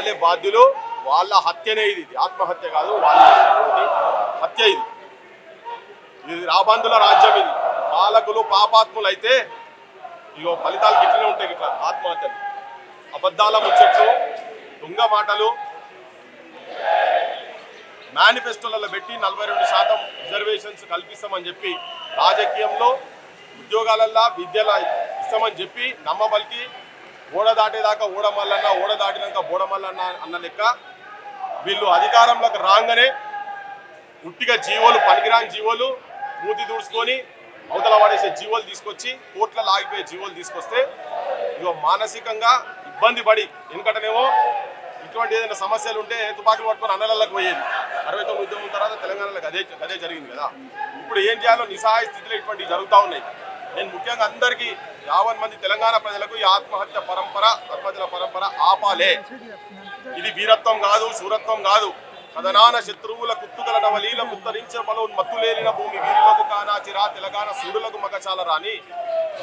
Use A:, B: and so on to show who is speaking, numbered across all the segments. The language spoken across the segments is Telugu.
A: వాళ్ళే బాధ్యులు వాళ్ళ హత్యనే ఇది. ఇది ఆత్మహత్య కాదు వాళ్ళ హత్య ఇది. ఇది రాబందుల రాజ్యం ఇది. పాలకులు పాపాత్ములు అయితే ఇగో ఫలితాలు గిట్లనే ఉంటాయి ఇట్లా ఆత్మహత్యలు. అబద్ధాల ముచ్చట్లు దొంగ మాటలు మేనిఫెస్టోలలో పెట్టి నలభై రెండు శాతం రిజర్వేషన్స్ కల్పిస్తామని చెప్పి రాజకీయంలో ఉద్యోగాలల్లో విద్యల ఇస్తామని చెప్పి నమ్మబలికి ఓడ దాటేదాకా ఓడమల్లన్న ఓడ దాటినాక బోడమల్లన్న అన్న లెక్క వీళ్ళు అధికారంలోకి రాగానే ఉట్టిగా జీవోలు పనికిరాని జీవోలు మూతి దూడ్చుకొని అవతల పడేసే జీవోలు తీసుకొచ్చి కోట్ల లాగిపోయే జీవోలు తీసుకొస్తే ఇగో మానసికంగా ఇబ్బంది పడి ఎందుకంటేనేమో ఇటువంటి ఏదైనా సమస్యలు ఉంటే తుపాకులు పట్టుకొని అన్నలకు పోయేది. అరవై తొమ్మిది ఉద్యమం తర్వాత తెలంగాణలో అదే అదే జరిగింది కదా. ఇప్పుడు ఏం చేయాలో నిస్సహాయ స్థితిలో ఇటువంటివి జరుగుతూ ఉన్నాయి. నేను ముఖ్యంగా అందరికీ యావన్ మంది తెలంగాణ ప్రజలకు ఈ ఆత్మహత్య పరంపర ఆత్మహత్యల పరంపర ఆపాలే. ఇది వీరత్వం కాదు శూరత్వం కాదు. కథనాన శత్రువుల కుత్తుగల నవలీల ముత్తరించే బలో మత్తులేలిన భూమి వీరులకు కానాచిరా తెలంగాణ సూర్యులకు మగచాల రాని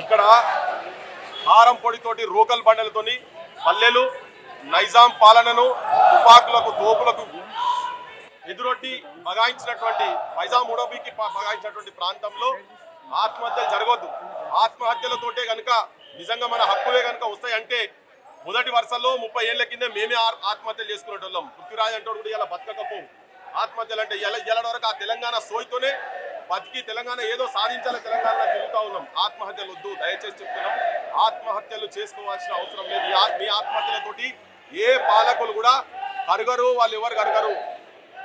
A: ఇక్కడ హారం పొడితోటి రోకల్ బండలతోని పల్లెలు నైజాం పాలనను తుపాకులకు తోపులకు ఎదురొట్టి బగాయించినటువంటి నైజాం ఉడబికి బగాయించినటువంటి ప్రాంతంలో ఆత్మహత్యలు జరగవద్దు ఆత్మహత్యలతోటే కనుక నిజంగా మన హక్కులే కనుక వస్తాయంటే మొదటి వరుసలో ముప్పై ఏళ్ళ కింద మేమే ఆ- ఆత్మహత్యలు చేసుకునేటోళ్ళం. పృథ్వీరాజ్ అంటే కూడా ఇలా బతకకపోవు. ఆత్మహత్యలు అంటే ఎలా వరకు ఆ తెలంగాణ సోయితోనే బతికి తెలంగాణ ఏదో సాధించాలి తెలంగాణలో తిరుగుతూ ఉన్నాం. ఆత్మహత్యలు వద్దు దయచేసి చెప్తున్నాం. ఆత్మహత్యలు చేసుకోవాల్సిన అవసరం లేదు. మీ ఆత్మహత్యలతోటి ఏ పాలకులు కూడా కరగరు వాళ్ళు ఎవరు కరగరు.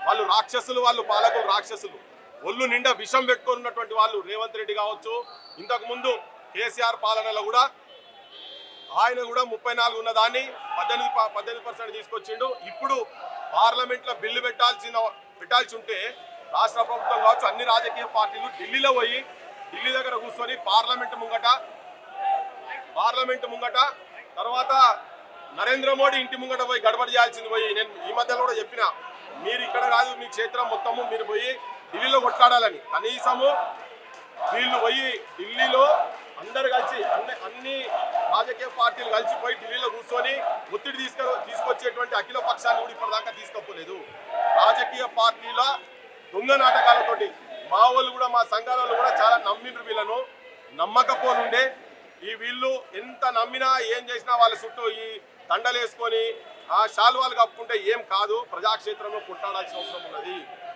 A: వాళ్ళు రాక్షసులు వాళ్ళు పాలకులు రాక్షసులు. ఒళ్ళు నిండా విషం పెట్టుకున్నటువంటి వాళ్ళు రేవంత్ రెడ్డి కావచ్చు. ఇంతకు ముందు కేసీఆర్ పాలనలో కూడా ఆయన కూడా ముప్పై నాలుగు ఉన్న దాన్ని పద్దెనిమిది ప- పద్దెనిమిది పర్సెంట్ తీసుకొచ్చిండు. ఇప్పుడు పార్లమెంట్లో బిల్లు పెట్టాల్సిన పెట్టాల్సి ఉంటే రాష్ట్ర ప్రభుత్వం కావచ్చు అన్ని రాజకీయ పార్టీలు ఢిల్లీలో పోయి ఢిల్లీ దగ్గర కూర్చొని పార్లమెంట్ ముంగట పార్లమెంట్ ముంగట తర్వాత నరేంద్ర మోడీ ఇంటి ముంగట పోయి గడబడి చేయాల్సింది పోయి. నేను ఈ మధ్యలో కూడా చెప్పిన మీరు ఇక్కడ కాదు మీ క్షేత్రం మొత్తము మీరు పోయి ఢిల్లీలో కొట్లాడాలని. కనీసము వీళ్ళు పోయి ఢిల్లీలో అందరు కలిసి అన్ని అన్ని రాజకీయ పార్టీలు కలిసి పోయి ఢిల్లీలో కూర్చొని ఒత్తిడి తీసుకు తీసుకొచ్చేటువంటి అఖిల పక్షాన్ని కూడా ఇప్పటిదాకా తీసుకోపోలేదు. రాజకీయ పార్టీల దొంగ నాటకాలతోటి మా వాళ్ళు కూడా మా సంఘాలలో వాళ్ళు కూడా చాలా నమ్మిండ్రు వీళ్ళను. నమ్మకపోనుండే ఈ వీళ్ళు ఎంత నమ్మినా ఏం చేసినా వాళ్ళ చుట్టూ ఈ దండలేసుకొని ఆ శాల్వాలు కప్పుకుంటే ఏం కాదు. ప్రజాక్షేత్రంలో కొట్టాడాల్సిన అవసరం ఉన్నది.